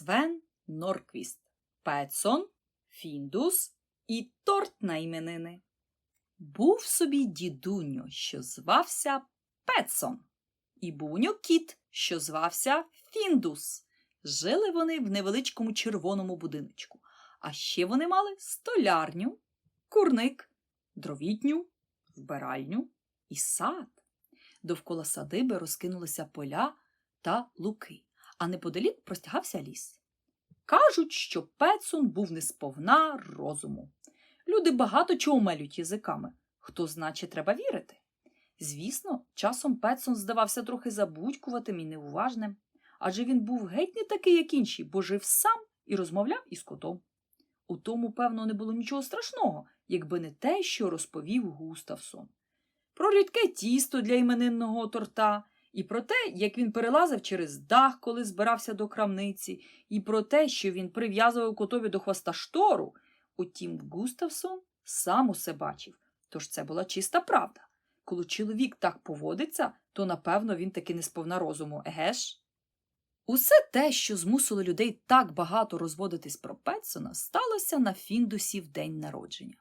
Свен, Норквіст, Петсон, Фіндус і торт на іменини. Був собі дідуньо, що звався Петсон, і у кіт, що звався Фіндус. Жили вони в невеличкому червоному будиночку, а ще вони мали столярню, курник, дровітню, вбиральню і сад. Довкола садиби розкинулися поля та луки, а неподалік простягався ліс. Кажуть, що Петсон був не сповна розуму. Люди багато чого мелють язиками. Хто знає, треба вірити. Звісно, часом Петсон здавався трохи забудькуватим і неуважним, адже він був геть не такий, як інші, бо жив сам і розмовляв із котом. У тому, певно, не було нічого страшного, якби не те, що розповів Густавсон. Про рідке тісто для іменинного торта, і про те, як він перелазив через дах, коли збирався до крамниці, і про те, що він прив'язував котові до хвоста штору. Утім, Густавсон сам усе бачив, тож це була чиста правда. Коли чоловік так поводиться, то напевно він таки не сповна розуму, еге ж? Усе те, що змусило людей так багато розводитись про Петсона, сталося на Фіндусі в день народження.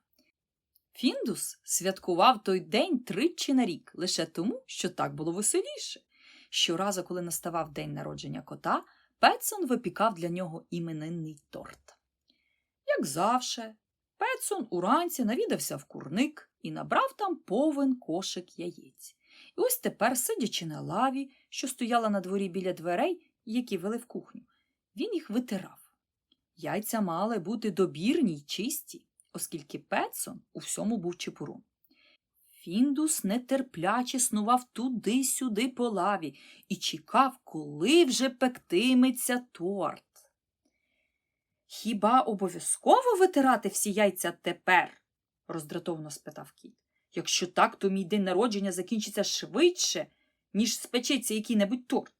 Фіндус святкував той день тричі на рік, лише тому, що так було веселіше. Щоразу, коли наставав день народження кота, Петсон випікав для нього іменинний торт. Як завше, Петсон уранці навідався в курник і набрав там повен кошик яєць. І ось тепер, сидячи на лаві, що стояла на дворі біля дверей, які вели в кухню, він їх витирав. Яйця мали бути добірні й чисті, оскільки Петсон у всьому був чепуром. Фіндус нетерпляче снував туди-сюди по лаві і чекав, коли вже пектиметься торт. Хіба обов'язково витирати всі яйця тепер? роздратовано спитав кіт. Якщо так, то мій день народження закінчиться швидше, ніж спечеться який-небудь торт.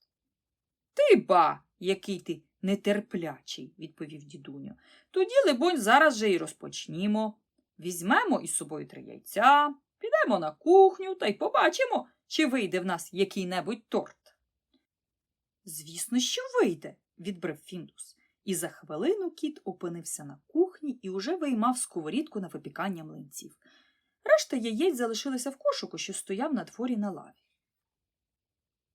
Ти ба, який ти нетерплячий, відповів дідуню. Тоді, либонь, зараз же й розпочнімо. Візьмемо із собою три яйця, підемо на кухню та й побачимо, чи вийде в нас який-небудь торт. Звісно, що вийде, відбрив Фіндус. І за хвилину кіт опинився на кухні і уже виймав сковорідку на випікання млинців. Решта яєць залишилися в кошику, що стояв на дворі на лаві.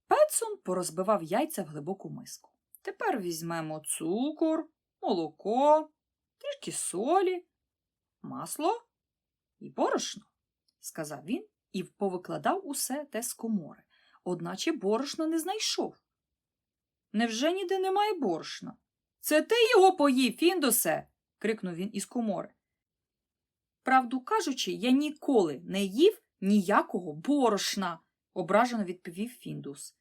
Петсон порозбивав яйця в глибоку миску. Тепер візьмемо цукор, молоко, трішки солі, масло і борошно, сказав він і повикладав усе те з комори, одначе борошна не знайшов. Невже ніде немає борошна? Це ти його поїв, Фіндусе. крикнув він із комори. Правду кажучи, я ніколи не їв ніякого борошна, ображено відповів Фіндус.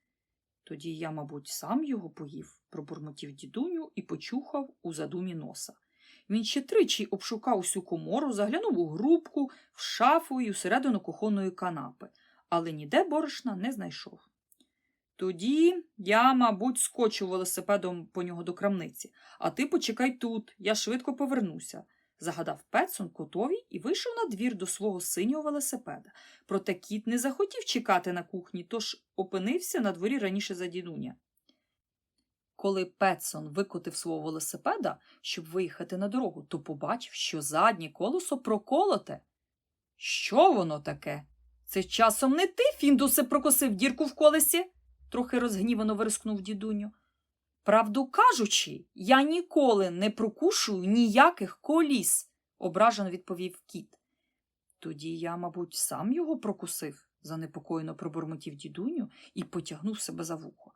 Тоді я, мабуть, сам його поїв, пробурмотів дідуню і почухав у задумі носа. Він ще тричі обшукав усю комору, заглянув у грубку, в шафу і усередину кухонної канапи, але ніде борошна не знайшов. Тоді я, мабуть, скочу велосипедом по нього до крамниці, а ти почекай тут, я швидко повернуся, загадав Петсон котові і вийшов на двір до свого синього велосипеда. Проте кіт не захотів чекати на кухні, тож опинився на дворі раніше за дідуня. Коли Петсон викотив свого велосипеда, щоб виїхати на дорогу, то побачив, що заднє колесо проколоте. Що воно таке? Це часом не ти, Фіндусе, прокосив дірку в колесі? трохи розгнівано вирискнув дідуню. Правду кажучи, я ніколи не прокушую ніяких коліс, ображено відповів кіт. Тоді я, мабуть, сам його прокусив, занепокоєно пробурмотів дідуню і потягнув себе за вухо.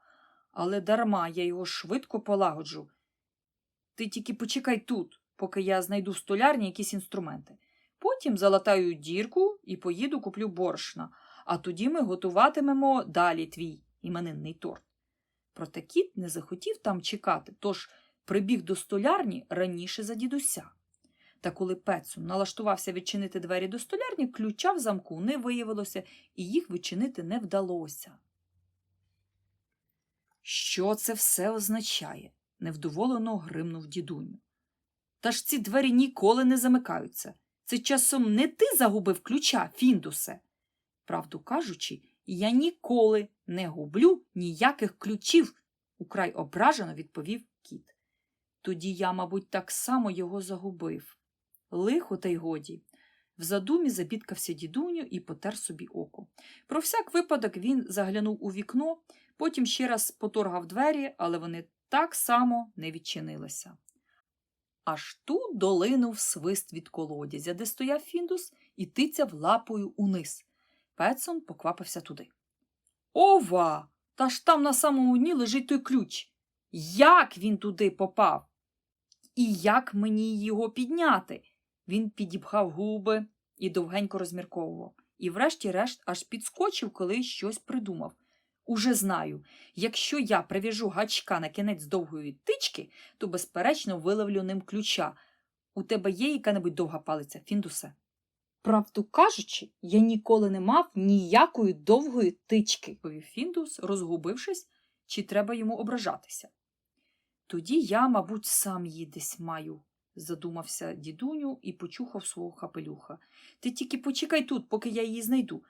Але дарма я його швидко полагоджу. Ти тільки почекай тут, поки я знайду в столярні якісь інструменти. Потім залатаю дірку і поїду куплю борошна, а тоді ми готуватимемо далі твій іменинний торт. Проте кіт не захотів там чекати, тож прибіг до столярні раніше за дідуся. Та коли Петсон налаштувався відчинити двері до столярні, ключа в замку не виявилося, і їх відчинити не вдалося. Що це все означає? невдоволено гримнув дідуню. Та ж ці двері ніколи не замикаються. Це часом не ти загубив ключа, Фіндусе. Правду кажучи, я ніколи не гублю ніяких ключів, украй ображено відповів кіт. Тоді я, мабуть, так само його загубив. Лихо, та й годі. В задумі забідкався дідуню і потер собі око. Про всяк випадок він заглянув у вікно, потім ще раз поторгав двері, але вони так само не відчинилися. Аж тут долинув свист від колодязя, де стояв Фіндус і тицяв лапою униз. Петсон поквапився туди. Ова! Та ж там на самому дні лежить той ключ. Як він туди попав? І як мені його підняти? Він підіпхав губи і довгенько розмірковував. І врешті-решт аж підскочив, коли щось придумав. Уже знаю, якщо я прив'яжу гачка на кінець довгої тички, то, безперечно, виловлю ним ключа. У тебе є яка-небудь довга палиця, Фіндусе? Правду кажучи, я ніколи не мав ніякої довгої тички, повів Фіндус, розгубившись, чи треба йому ображатися. Тоді я, мабуть, сам її десь маю, задумався дідуню і почухав свого хапелюха. Ти тільки почекай тут, поки я її знайду.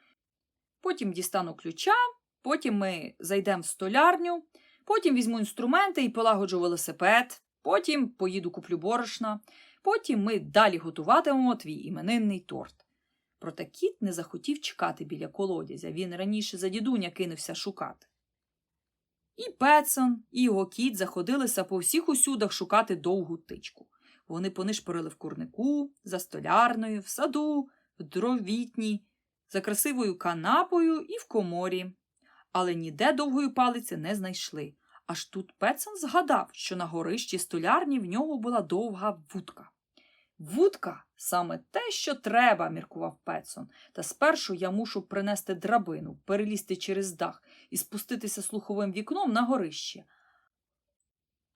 Потім дістану ключа, потім ми зайдемо в столярню, потім візьму інструменти і полагоджу велосипед, потім поїду куплю борошна, потім ми далі готуватимемо твій іменинний торт. Проте кіт не захотів чекати біля колодязя, він раніше за дідуня кинувся шукати. І Петсон, і його кіт заходилися по всіх усюдах шукати довгу тичку. Вони понишпорили в курнику, за столярною, в саду, в дровітні, за красивою канапою і в коморі. Але ніде довгої палиці не знайшли. Аж тут Петсон згадав, що на горищі столярні в нього була довга вудка. Вудка саме те, що треба, міркував Петсон. Та спершу я мушу принести драбину, перелізти через дах і спуститися слуховим вікном на горище.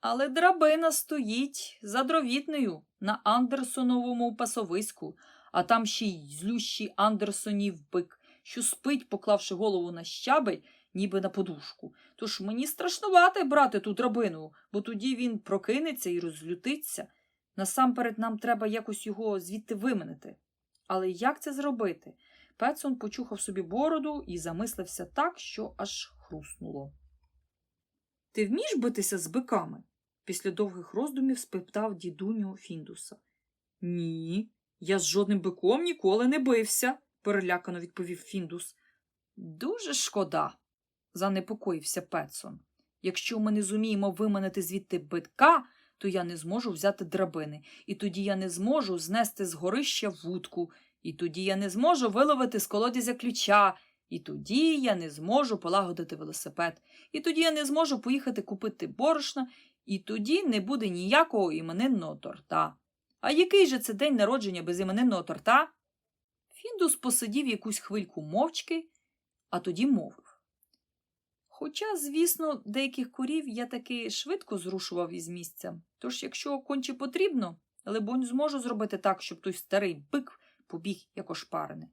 Але драбина стоїть за дровітнею на Андерсоновому пасовиську, а там ще й злющий Андерсонів бик, що спить, поклавши голову на щабель, ніби на подушку. Тож мені страшнувати брати ту драбину, бо тоді він прокинеться і розлютиться. Насамперед нам треба якось його звідти вименити. Але як це зробити? Петсон почухав собі бороду і замислився так, що аж хруснуло. Ти вмієш битися з биками? після довгих роздумів спитав дідуню Фіндуса. Ні, я з жодним биком ніколи не бився, перелякано відповів Фіндус. Дуже шкода, занепокоївся Петсон. Якщо ми не зуміємо виманити звідти битка, то я не зможу взяти драбини, і тоді я не зможу знести з горища вудку, і тоді я не зможу виловити з колодязя ключа, і тоді я не зможу полагодити велосипед, і тоді я не зможу поїхати купити борошна, і тоді не буде ніякого іменинного торта. А який же це день народження без іменинного торта? Фіндус посидів якусь хвильку мовчки, а тоді мовив. Хоча, звісно, деяких корів я таки швидко зрушував із місця, тож, якщо конче потрібно, либонь, зможу зробити так, щоб той старий бик побіг як ошпарений.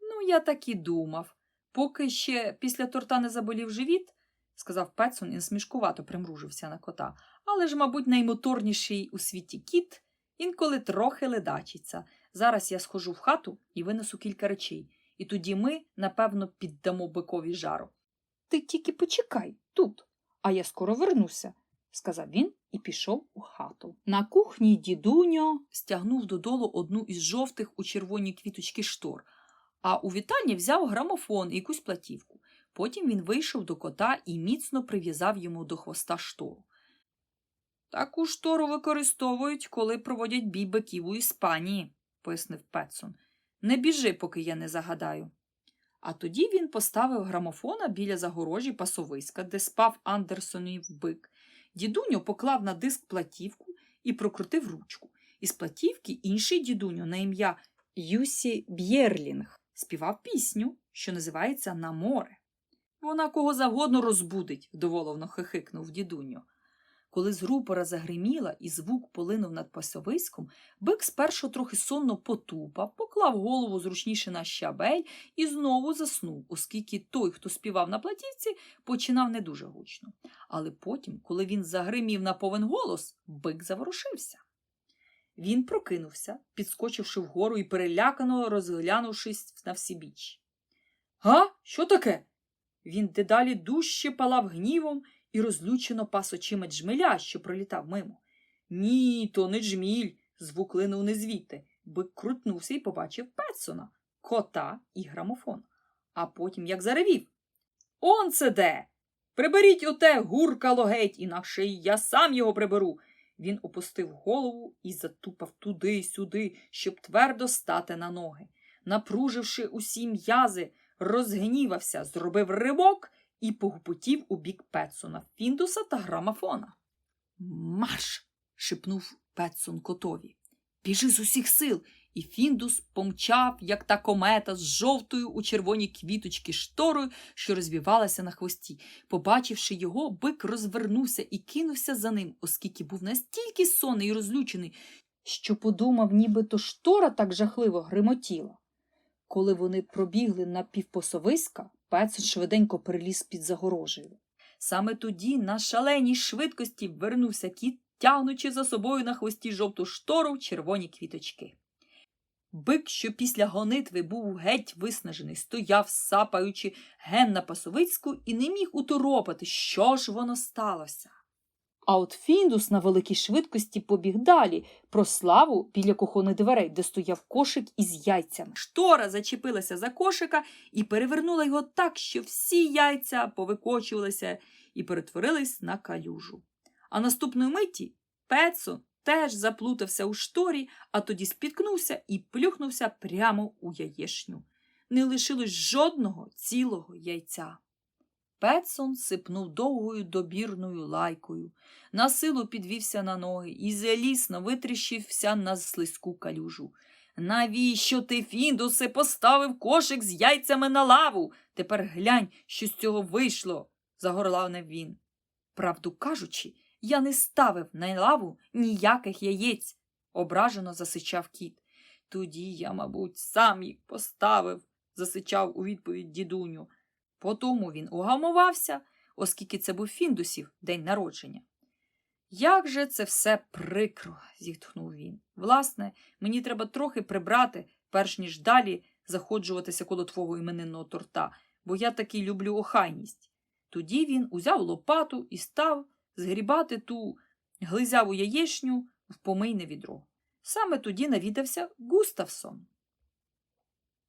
Ну, я так і думав. Поки ще після торта не заболів живіт, сказав Петсон і смішкувато примружився на кота. Але ж, мабуть, наймоторніший у світі кіт інколи трохи ледачиться. Зараз я схожу в хату і винесу кілька речей, і тоді ми, напевно, піддамо бикові жару. Ти тільки почекай тут, а я скоро вернуся, сказав він і пішов у хату. На кухні дідуньо стягнув додолу одну із жовтих у червоні квіточки штор, а у вітальні взяв грамофон і якусь платівку. Потім він вийшов до кота і міцно прив'язав йому до хвоста штору. Таку штору використовують, коли проводять бій биків у Іспанії, пояснив Петсон. Не біжи, поки я не загадаю. А тоді він поставив грамофона біля загорожі пасовиська, де спав Андерсонів бик. Дідуньо поклав на диск платівку і прокрутив ручку. Із платівки інший дідуньо на ім'я Юсі Б'єрлінг співав пісню, що називається На море. Вона кого завгодно розбудить, доволовно хихикнув дідуньо. Коли з рупора загриміла і звук полинув над пасовиськом, бик спершу трохи сонно потупав, поклав голову зручніше на щабель і знову заснув, оскільки той, хто співав на платівці, починав не дуже гучно. Але потім, коли він загримів на повен голос, бик заворушився. Він прокинувся, підскочивши вгору і перелякано розглянувшись на всібіч. Га? Що таке? Він дедалі дужче палав гнівом і розлючено пас очима джмеля, що пролітав мимо. Ні, то не джміль. Звук линув не звідти. Бик крутнувся і побачив Петсона, кота і грамофон. А потім як заревів. Он це де? Приберіть оте гуркало геть, інакше я сам його приберу. Він опустив голову і затупав туди-сюди, щоб твердо стати на ноги. Напруживши усі м'язи, розгнівався, зробив ривок і погупотів у бік Петсона, Фіндуса та грамофона. Марш. шепнув Петсон котові. Біжи з усіх сил. І Фіндус помчав, як та комета, з жовтою у червоні квіточки шторою, що розвівалася на хвості. Побачивши його, бик розвернувся і кинувся за ним, оскільки був настільки сонний і розлючений, що подумав, нібито штора так жахливо гримотіла. Коли вони пробігли на півпосовиська, Петсон швиденько приліз під загорожею. Саме тоді на шаленій швидкості вернувся кіт, тягнучи за собою на хвості жовту штору червоні квіточки. Бик, що після гонитви був геть виснажений, стояв, сапаючи ген на пасовицьку, і не міг уторопати, що ж воно сталося. А от Фіндус на великій швидкості побіг далі, про славу біля кухонних дверей, де стояв кошик із яйцями. Штора зачепилася за кошика і перевернула його так, що всі яйця повикочувалися і перетворились на калюжу. А наступної миті Петсон теж заплутався у шторі, а тоді спіткнувся і плюхнувся прямо у яєшню. Не лишилось жодного цілого яйця. Петсон сипнув довгою добірною лайкою, на силу підвівся на ноги і залісно витріщився на слизьку калюжу. Навіщо ти, Фіндусе, поставив кошик з яйцями на лаву? Тепер глянь, що з цього вийшло, загорлавнив він. Правду кажучи, я не ставив на лаву ніяких яєць, ображено засичав кіт. Тоді я, мабуть, сам їх поставив, засичав у відповідь дідуню. Потому він угамувався, оскільки це був Фіндусів день народження. Як же це все прикро, зітхнув він. Власне, мені треба трохи прибрати, перш ніж далі заходжуватися коло твого іменинного торта, бо я таки люблю охайність. Тоді він узяв лопату і став згрібати ту глизяву яєчню в помийне відро. Саме тоді навідався Густавсон.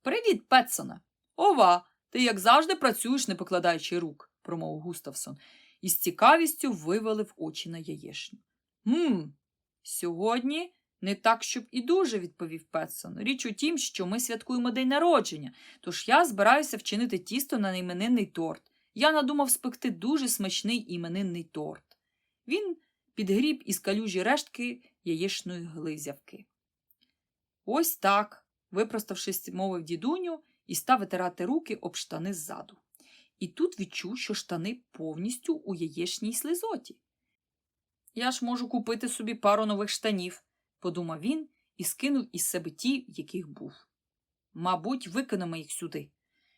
Привіт, Петсоне. Ова, ти як завжди працюєш, не покладаючи рук, промовив Густавсон, і з цікавістю вивалив очі на яєшню. Гм, сьогодні не так, щоб і дуже, відповів Петсон. Річ у тім, що ми святкуємо день народження, тож я збираюся вчинити тісто на іменинний торт. Я надумав спекти дуже смачний іменинний торт. Він підгріб із калюжі рештки яєчної глизявки. Ось так, випроставшись, мовив дідуню і став витирати руки об штани ззаду. І тут відчув, що штани повністю у яєчній слизоті. Я ж можу купити собі пару нових штанів, подумав він і скинув із себе ті, яких був. Мабуть, викинемо їх сюди.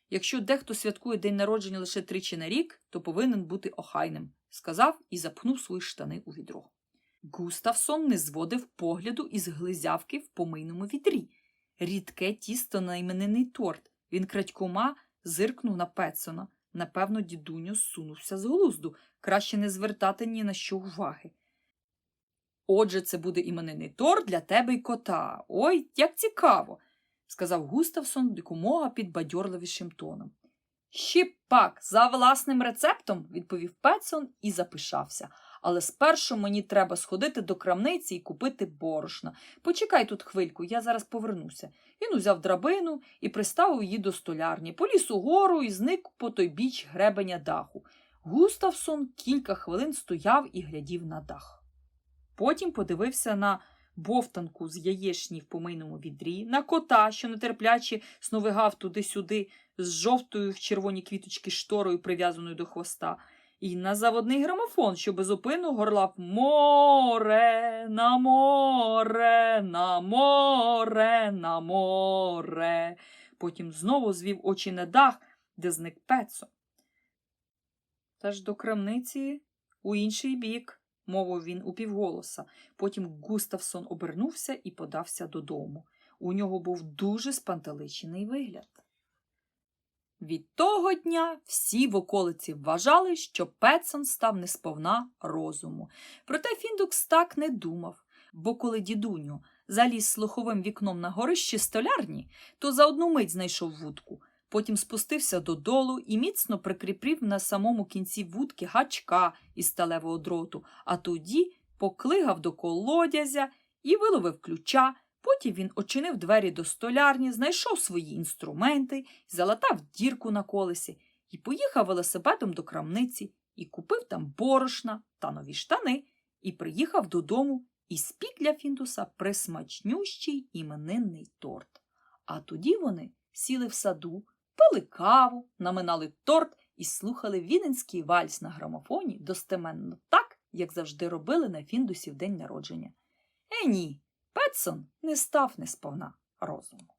Якщо дехто святкує день народження лише тричі на рік, то повинен бути охайним, сказав і запхнув свої штани у відро. Густавсон не зводив погляду із глизявки в помийному вітрі. Рідке тісто на іменинний торт. Він крадькома зиркнув на Петсона. Напевно, дідуню сунувся з глузду. Краще не звертати ні на що уваги. Отже, це буде іменинний торт для тебе й кота. Ой, як цікаво, сказав Густавсон якомога підбадьорливішим тоном. Ще пак, за власним рецептом, відповів Петсон і запишався. Але спершу мені треба сходити до крамниці і купити борошна. Почекай тут хвильку, я зараз повернуся. Він узяв драбину і приставив її до столярні, поліз угору і зник по той біч гребеня даху. Густавсон кілька хвилин стояв і глядів на дах. Потім подивився на бовтанку з яєчні в помийному відрі, на кота, що нетерпляче сновигав туди-сюди з жовтою в червоні квіточки шторою, прив'язаною до хвоста, і на заводний грамофон, що безупину горлав море, на море, на море, на море. Потім знову звів очі на дах, де зник Пецо. Та ж до крамниці у інший бік, мовив він упівголоса. Потім Густавсон обернувся і подався додому. У нього був дуже спантеличений вигляд. Від того дня всі в околиці вважали, що Петсон став несповна розуму. Проте Фіндукс так не думав, бо коли дідуню заліз слуховим вікном на горищі столярні, то за одну мить знайшов вудку. Потім спустився додолу і міцно прикріпив на самому кінці вудки гачка із сталевого дроту, а тоді поклигав до колодязя і виловив ключа. Потім він очинив двері до столярні, знайшов свої інструменти, залатав дірку на колесі і поїхав велосипедом до крамниці і купив там борошна та нові штани, і приїхав додому і спік для Фіндуса присмачнющий іменинний торт. А тоді вони сіли в саду, пили каву, наминали торт і слухали віденський вальс на грамофоні достеменно так, як завжди робили на Фіндусі в день народження. Е, ні, Петсон не став несповна розуму.